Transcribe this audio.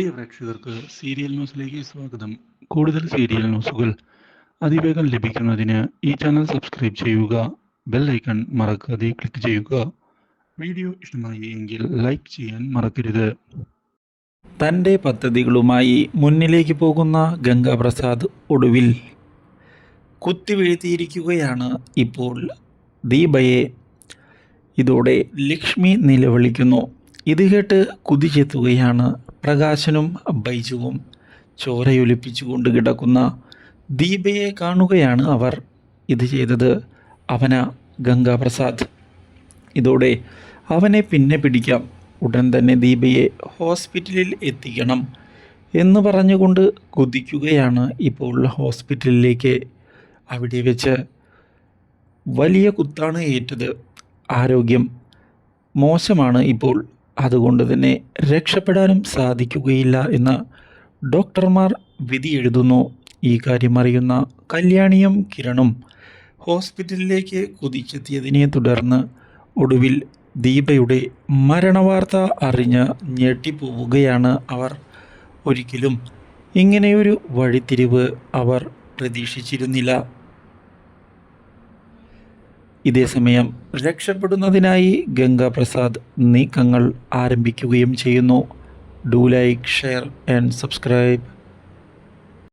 പ്രിയ പ്രേക്ഷകർക്ക് സീരിയൽ ന്യൂസിലേക്ക് സ്വാഗതം. കൂടുതൽ സീരിയൽ ന്യൂസുകൾ അതിവേഗം ലഭിക്കുന്നതിന് ഈ ചാനൽ സബ്സ്ക്രൈബ് ചെയ്യുക ബെൽ ഐക്കൺ മറക്കാതെ ക്ലിക്ക് ചെയ്യുക. വീഡിയോ ഇഷ്ടമായി എങ്കിൽ ലൈക്ക് ചെയ്യാൻ മറക്കരുത്. തന്റെ പദ്ധതികളുമായി മുന്നിലേക്ക് പോകുന്ന ഗംഗാപ്രസാദ് ഒടുവിൽ കുത്തിവീഴ്ത്തിയിരിക്കുകയാണ് ഇപ്പോൾ ദീപയെ. ഇതോടെ ലക്ഷ്മി നിലവിളിക്കുന്നു. ഇത് കേട്ട് കുതിച്ചെത്തുകയാണ് പ്രകാശനും ബൈജുവും ചോരയൊലിപ്പിച്ചുകൊണ്ട് കിടക്കുന്ന ദീപയെ കാണുകയാണ് അവർ. ഇത് ചെയ്തത് അവന ഗംഗാപ്രസാദ്. ഇതോടെ അവനെ പിന്നെ പിടിക്കാം. ഉടൻ തന്നെ ദീപയെ ഹോസ്പിറ്റലിൽ എത്തിക്കണം എന്ന് പറഞ്ഞുകൊണ്ട് കുതിക്കുകയാണ് ഇപ്പോൾ ഹോസ്പിറ്റലിലേക്ക്. അവിടെ വെച്ച് വലിയ കുത്താണ് ഏറ്റത്. ആരോഗ്യം മോശമാണ് ഇപ്പോൾ. അതുകൊണ്ട് തന്നെ രക്ഷപ്പെടാനും സാധിക്കുകയില്ല എന്ന് ഡോക്ടർമാർ വിധി എഴുതുന്നു. ഈ കാര്യം അറിയുന്ന കല്യാണിയും കിരണും ഹോസ്പിറ്റലിലേക്ക് കുതിച്ചെത്തിയതിനെ തുടർന്ന് ഒടുവിൽ ദീപയുടെ മരണവാർത്ത അറിഞ്ഞ് ഞെട്ടിപ്പോവുകയാണ് അവർ. ഒരിക്കലും ഇങ്ങനെയൊരു വഴിത്തിരിവ് അവർ പ്രതീക്ഷിച്ചിരുന്നില്ല. ഇതേസമയം രക്ഷപ്പെടുന്നതിനായി ഗംഗാപ്രസാദ് നീക്കങ്ങൾ ആരംഭിക്കുകയും ചെയ്യുന്നു. Do like share and subscribe.